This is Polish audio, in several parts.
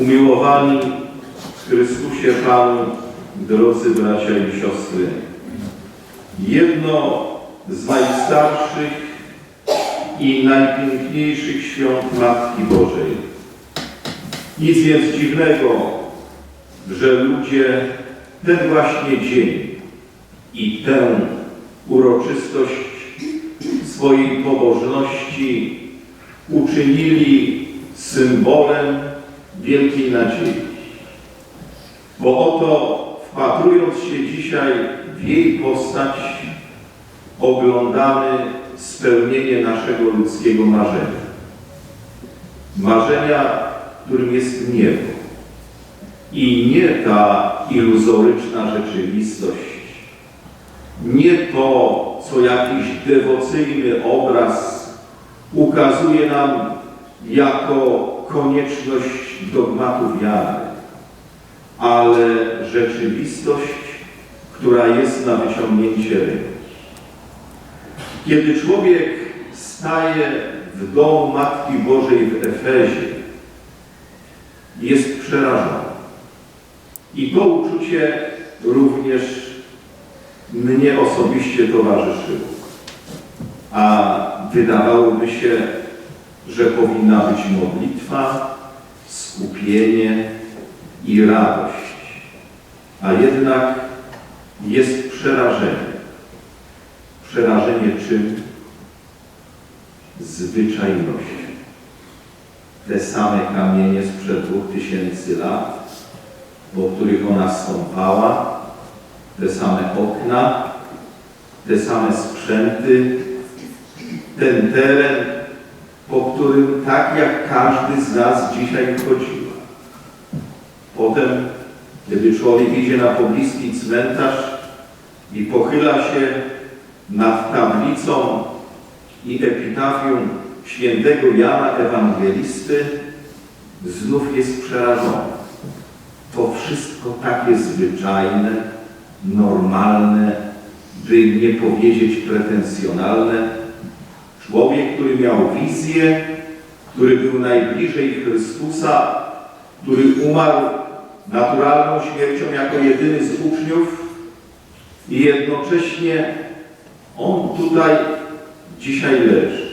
Umiłowani w Chrystusie Panu, drodzy bracia i siostry, jedno z najstarszych i najpiękniejszych świąt Matki Bożej. Nic więc dziwnego, że ludzie ten właśnie dzień i tę uroczystość swojej pobożności uczynili symbolem wielkiej nadziei. Bo oto wpatrując się dzisiaj w jej postać, oglądamy spełnienie naszego ludzkiego marzenia. Marzenia, którym jest niebo. I nie ta iluzoryczna rzeczywistość, nie to, co jakiś dewocyjny obraz ukazuje nam jako konieczność dogmatu wiary, ale rzeczywistość, która jest na wyciągnięcie ręki. Kiedy człowiek staje w domu Matki Bożej w Efezie, jest przerażony. I to uczucie również mnie osobiście towarzyszyło. A wydawałoby się, że powinna być modlitwa, skupienie i radość. A jednak jest przerażenie. Przerażenie czym? Zwyczajnością. Te same kamienie sprzed dwóch tysięcy lat, po których ona stąpała, te same okna, te same sprzęty, ten teren, po którym tak jak każdy z nas dzisiaj chodziła. Potem, kiedy człowiek idzie na pobliski cmentarz i pochyla się nad tablicą i epitafium świętego Jana Ewangelisty, znów jest przerażony. To wszystko takie zwyczajne, normalne, by nie powiedzieć pretensjonalne. Człowiek, który miał wizję, który był najbliżej Chrystusa, który umarł naturalną śmiercią jako jedyny z uczniów i jednocześnie on tutaj dzisiaj leży.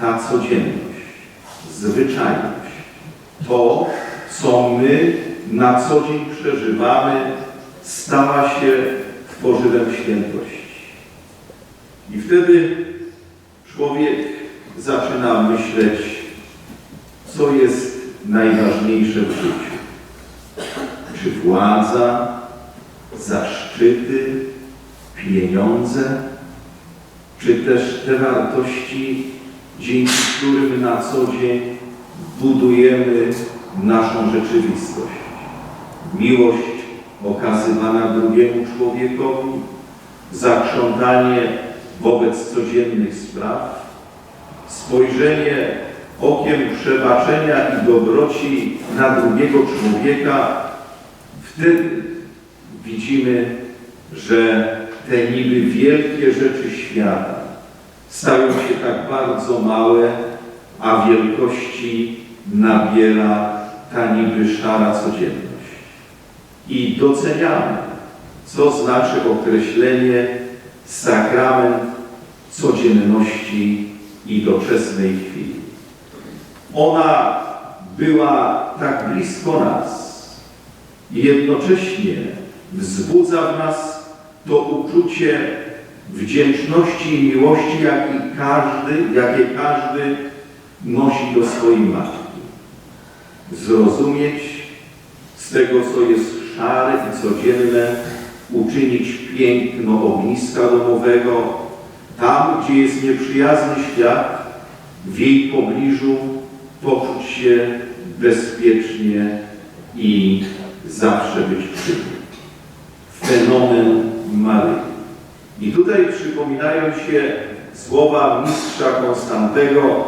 Ta codzienność, zwyczajność, to, co my na co dzień przeżywamy, stała się tworzywem świętości. I wtedy człowiek zaczyna myśleć, co jest najważniejsze w życiu. Czy władza, zaszczyty, pieniądze, czy też te wartości, dzięki którym na co dzień budujemy naszą rzeczywistość. Miłość okazywana drugiemu człowiekowi, zakrzątanie wobec codziennych spraw, spojrzenie okiem przebaczenia i dobroci na drugiego człowieka, wtedy widzimy, że te niby wielkie rzeczy świata stają się tak bardzo małe, a wielkości nabiera ta niby szara codzienność. I doceniamy, co znaczy określenie sakrament codzienności i doczesnej chwili. Ona była tak blisko nas i jednocześnie wzbudza w nas to uczucie wdzięczności i miłości, każdy, jakie każdy nosi do swojej matki. Zrozumieć z tego, co jest szare i codzienne, uczynić piękno ogniska domowego, tam, gdzie jest nieprzyjazny świat, w jej pobliżu poczuć się bezpiecznie i zawsze być przy nim. Fenomen Maryi. I tutaj przypominają się słowa mistrza Konstantego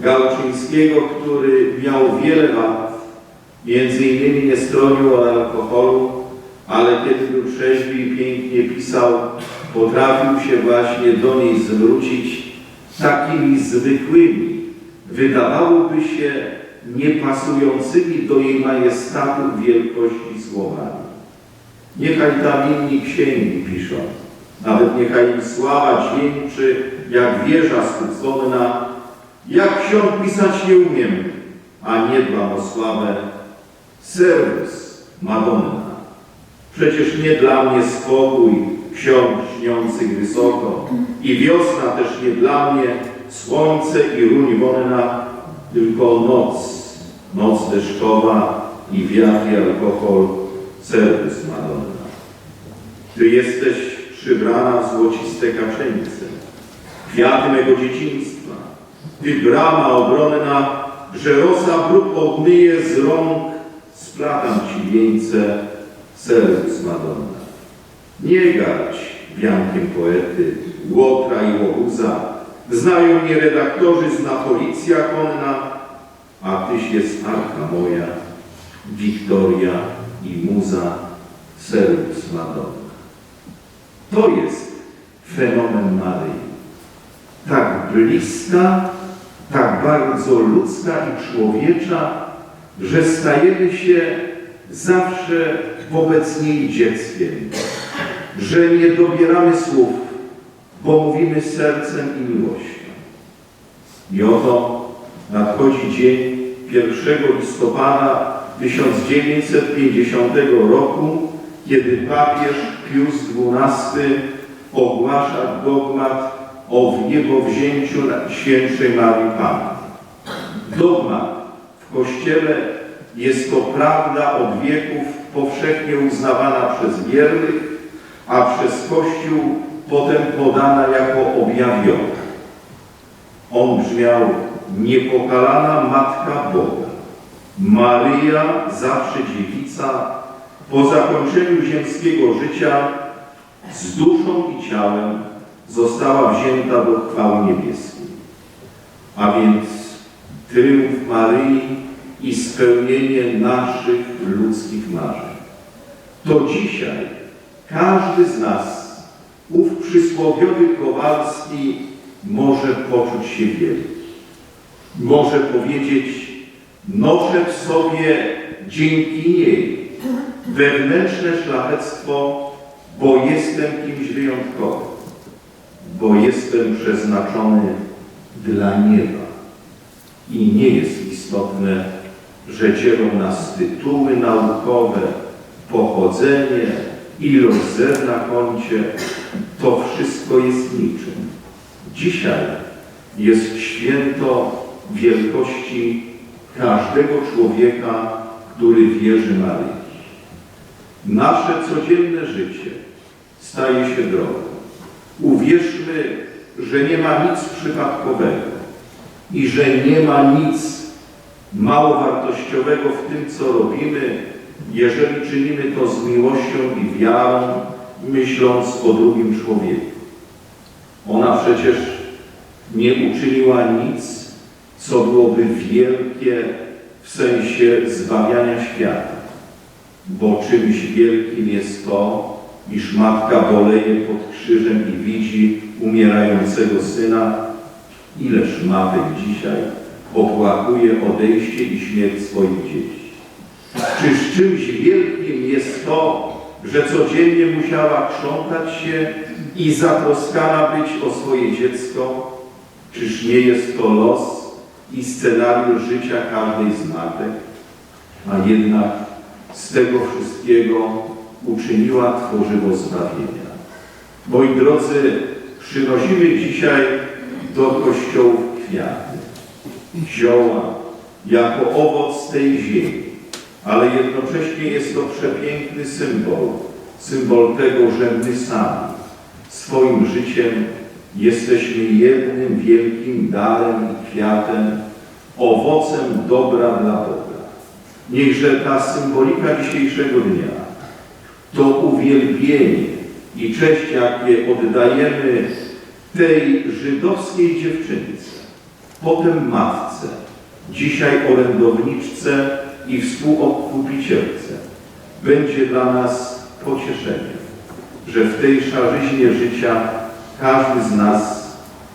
Gałczyńskiego, który miał wiele wad, między innymi nie stronił od alkoholu, ale kiedy był trzeźwy i pięknie pisał, potrafił się właśnie do niej zwrócić takimi zwykłymi, wydawałoby się niepasującymi do jej majestatu wielkości słowami. Niechaj tam inni księgi piszą, nawet niechaj im sława dźwięczy, jak wieża skrócona. Jak ksiąg pisać nie umiem, a nie dbam o sławę. Serwus, Madonna. Przecież nie dla mnie spokój, ksiąg śniących wysoko i wiosna też nie dla mnie, słońce i ruń wonna, tylko noc, noc deszczowa i wiatr i alkohol, serwus Madonna. Ty jesteś przybrana w złociste kaczeńce, kwiaty mego dzieciństwa. Ty brama obronna, że rosa bruk obmyje z rąk, splatam Ci wieńce, serwus Madonna. Nie gać wiankiem poety, Łotra i Łobuza, znają mnie redaktorzy z Napolicja konna, a Tyś jest arka moja, Wiktoria i muza, serwus Madonna. To jest fenomen Maryi. Tak bliska, tak bardzo ludzka i człowiecza, że stajemy się zawsze wobec niej dzieckiem, że nie dobieramy słów, bo mówimy sercem i miłością. I oto nadchodzi dzień 1 listopada 1950 roku, kiedy papież Pius XII ogłasza dogmat o wniebowzięciu świętszej Marii Panny. Dogmat w Kościele jest to prawda od wieków powszechnie uznawana przez wiernych, a przez Kościół potem podana jako objawiona. On brzmiał niepokalana Matka Boga, Maryja zawsze dziewica, po zakończeniu ziemskiego życia z duszą i ciałem została wzięta do chwały niebieskiej. A więc tryumf Maryi i spełnienie naszych ludzkich marzeń. To dzisiaj każdy z nas, ów przysłowiowy Kowalski, może poczuć się wielki. Może powiedzieć, noszę w sobie dzięki niej wewnętrzne szlachectwo, bo jestem kimś wyjątkowym, bo jestem przeznaczony dla nieba. I nie jest istotne, że dzielą nas tytuły naukowe, pochodzenie, ilość zer na koncie. To wszystko jest niczym. Dzisiaj jest święto wielkości każdego człowieka, który wierzy Maryi. Nasze codzienne życie staje się drogą. Uwierzmy, że nie ma nic przypadkowego i że nie ma nic mało wartościowego w tym, co robimy, jeżeli czynimy to z miłością i wiarą, myśląc o drugim człowieku. Ona przecież nie uczyniła nic, co byłoby wielkie w sensie zbawiania świata, bo czymś wielkim jest to, iż matka boleje pod krzyżem i widzi umierającego syna, ileż matek dzisiaj opłakuje odejście i śmierć swoich dzieci. Czyż czymś wielkim jest to, że codziennie musiała krzątać się i zatroskana być o swoje dziecko? Czyż nie jest to los i scenariusz życia każdej z matek? A jednak z tego wszystkiego uczyniła tworzywo zbawienia. Moi drodzy, przynosimy dzisiaj do kościołów kwiaty, zioła, jako owoc tej ziemi, ale jednocześnie jest to przepiękny symbol, symbol tego, że my sami swoim życiem jesteśmy jednym wielkim darem i kwiatem, owocem dobra dla Boga. Niechże ta symbolika dzisiejszego dnia, to uwielbienie i cześć, jakie oddajemy tej żydowskiej dziewczynce, potem matce, dzisiaj orędowniczce i współodkupicielce, będzie dla nas pocieszeniem, że w tej szarzyźnie życia każdy z nas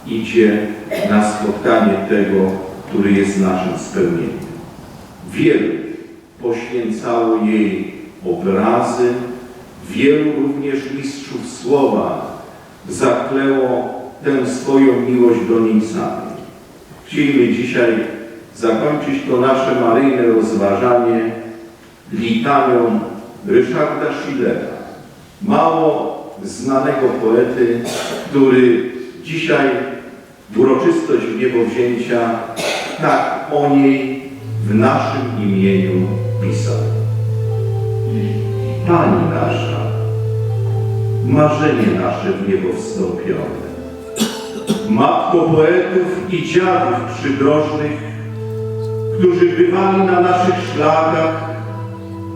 idzie na spotkanie tego, który jest naszym spełnieniem. Wielu poświęcało jej obrazy, wielu również mistrzów słowa zakleło tę swoją miłość do niej samej. Chcielibyśmy dzisiaj zakończyć to nasze maryjne rozważanie litanią Ryszarda Schillera, mało znanego poety, który dzisiaj uroczystość niebowzięcia tak o niej w naszym imieniu pisał. Pani nasza, marzenie nasze w niebo wstąpione, Matko poetów i dziadów przydrożnych, którzy bywali na naszych szlakach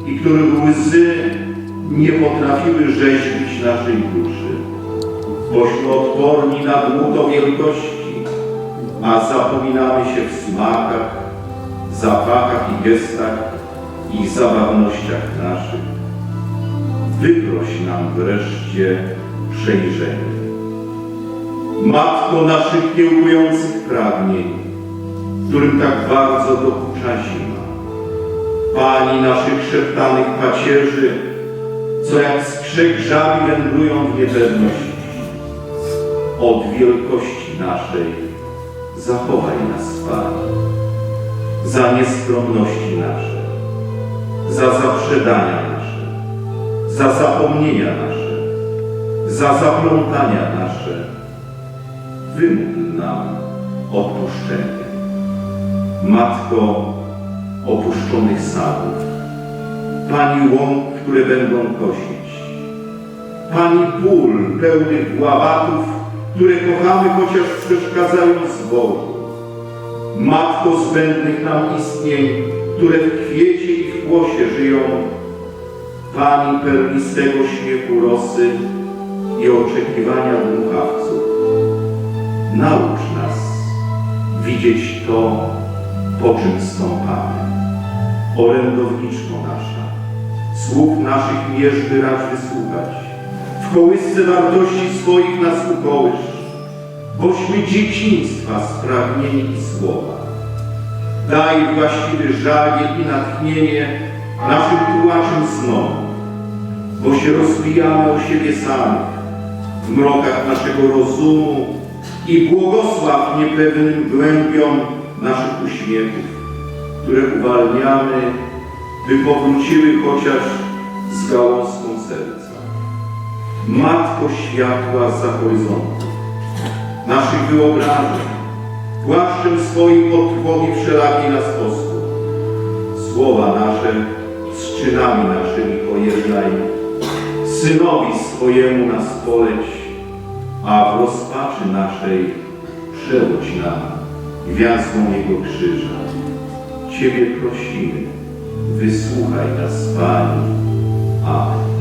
i których łzy nie potrafiły rzeźbić naszej duszy. Bośmy odporni na dłuto wielkości, a zapominamy się w smakach, zapachach i gestach i zabawnościach naszych. Wyproś nam wreszcie przejrzenie. Matko naszych kiełkujących pragnień, którym tak bardzo dokucza zima. Pani naszych szeptanych pacierzy, co jak skrzek żabi wędrują w niepewności. Od wielkości naszej zachowaj nas, Pani, za nieskromności nasze, za zaprzedania nasze, za zapomnienia nasze, za zaplątania nasze. Wymódl nam odpuszczenie. Matko opuszczonych sadów, Pani łąk, które będą kosić, Pani pól pełnych ławatów, które kochamy, chociaż przeszkadzają zbożu, Matko zbędnych nam istnień, które w kwiecie i w głosie żyją, Pani perlistego śmiechu rosy i oczekiwania dmuchawców. Naucz nas widzieć to, po czym stąpamy. Orędowniczko nasza, słów naszych mierzby racz wysłuchać. W kołysce wartości swoich nas ukołysz, bośmy dzieciństwa spragnieni słowa. Daj właściwy żagiel i natchnienie naszym tułaczym snom, bo się rozbijamy o siebie samych w mrokach naszego rozumu i błogosław niepewnym głębiom naszych uśmiechów, które uwalniamy, by powróciły chociaż z gałązką serca. Matko światła za horyzontu, naszych wyobrażeń, płaszczem swoim odtrwowi wszelaki na sposób. Słowa nasze z czynami naszymi pojednaj, Synowi swojemu nas poleć, a w rozpaczy naszej przełódź nam gwiazdą Jego krzyża. Ciebie prosimy, wysłuchaj nas, Pani. Amen.